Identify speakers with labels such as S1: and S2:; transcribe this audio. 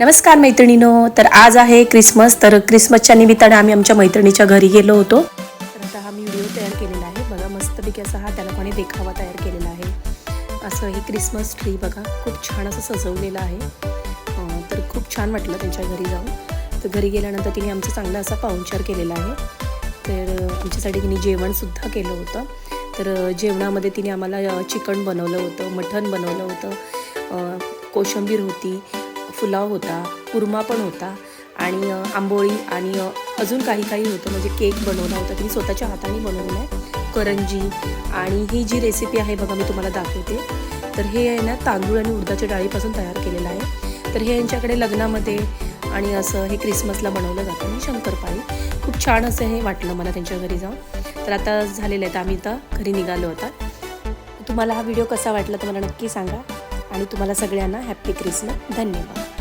S1: नमस्कार मैत्रिणीनो तर आज आहे क्रिसमस तर क्रिसमसच्या निमित्ताने आम्ही आमच्या मैत्रिणीच्या घरी गेलो होतो. तर आता हा मी व्हिडिओ तयार केलेला आहे. बघा मस्तपैकी असा हा त्याला कोणी देखावा तयार केलेला आहे. असं हे क्रिसमस ट्री बघा खूप छान असं सजवलेलं आहे. तर खूप छान वाटलं त्यांच्या घरी जाऊन. तर घरी गेल्यानंतर तिने आमचा चांगला असा पाहुणचार केलेला आहे. तर आमच्यासाठी तिने जेवणसुद्धा केलं होतं. तर जेवणामध्ये तिने आम्हाला चिकन बनवलं होतं मटण बनवलं होतं कोशंबीर कोशिंबीर होती पुलाव होता कुर्मा पण होता आणि आंबोळी आणि अजून काही काही होतं. म्हणजे केक बनवला होता. तिने स्वतःच्या हाताने बनवलेला आहे. करंजी आणि ही जी रेसिपी आहे बघा मी तुम्हाला दाखवते. तर हे आहे ना तांदूळ आणि उडदाच्या डाळीपासून तयार केलेलं आहे. तर हे यांच्याकडे लग्नामध्ये आणि असं हे क्रिसमसला बनवलं जातं. आणि शंकरपाळी. खूप छान असं हे वाटलं मला त्यांच्या घरी जाऊन. तर आता झालेलं आहे तर आम्ही तर घरी निघालो होता तुम्हाला हा व्हिडिओ कसा वाटला तर मला नक्की सांगा. आणि तुम्हाला सगळ्यांना हॅप्पी क्रिसमस. धन्यवाद.